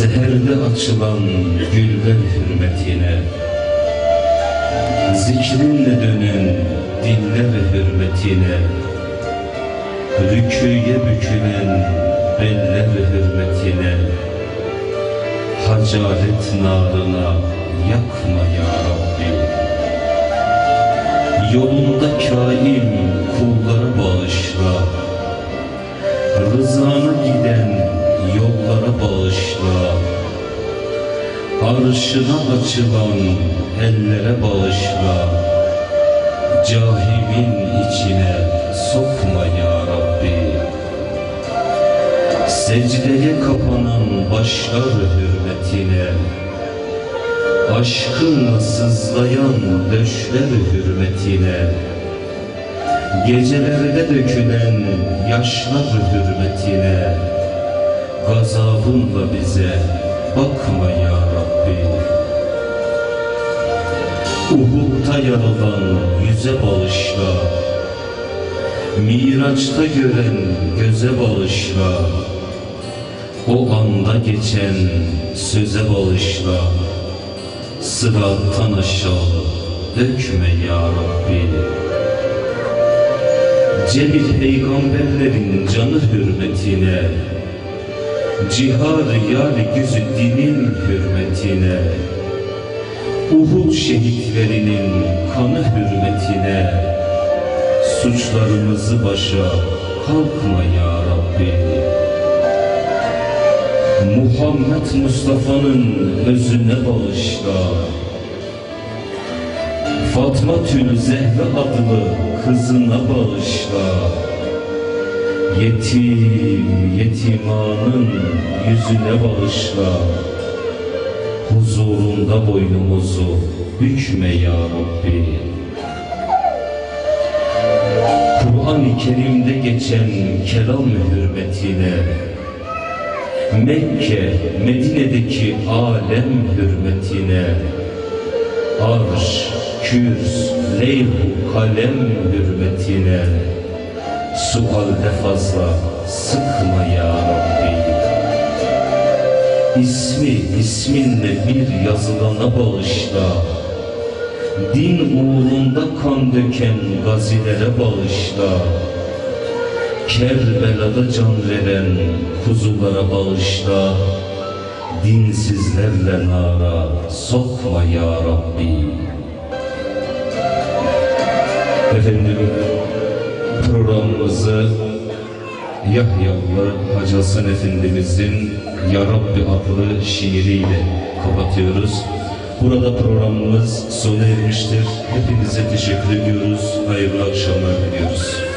açılan güller hürmetine Zikrinle dönen diller hürmetine Rüküye bükülen beller hürmetine Hacaret narına yakma ya Rabbi. Yolunda kaim kullara Arşına açılan ellere bağışla. Cahimin içine sokma ya Rabbi. Secdeye kapanan başlar hürmetine. Aşkınla sızlayan döşler hürmetine. Gecelerde dökülen yaşlar hürmetine. Gazabınla bize bakma ya Rabbi. Uhud'da yaralan yüze bağışla. Miraç'ta gören göze bağışla. O anda geçen söze bağışla. Sırattan aşağı dökme ya Rabbi. Celil peygamberlerin canı hürmetine Cihad yar güzü dinin hürmetine Uhud şehitlerinin kanı hürmetine Suçlarımızı başa kalkma ya Rabbi. Muhammed Mustafa'nın özüne bağışla. Fatma Tül Zehra adlı kızına bağışla Yetim yetimanın yüzüne bağışla. Huzurunda boynumuzu bükme ya Rabbi. Kur'an-ı Kerim'de geçen kelam hürmetine Mekke, Medine'deki alem hürmetine Arş, kürs, leyhu, kalem hürmetine Sualde fazla sıkma ya Rabbi. İsmi isminle bir yazılana bağışla. Din uğrunda kan döken gazilere bağışla. Kerbela'da can veren kuzulara bağışla. Dinsizlerle nara sokma ya Rabbi. Efendim programımızı Yahyalı Hacı Hasan Efendimizin Ya Rabbi adlı şiiriyle kapatıyoruz. Burada programımız sona ermiştir. Hepinize teşekkür ediyoruz. Hayırlı akşamlar diliyoruz.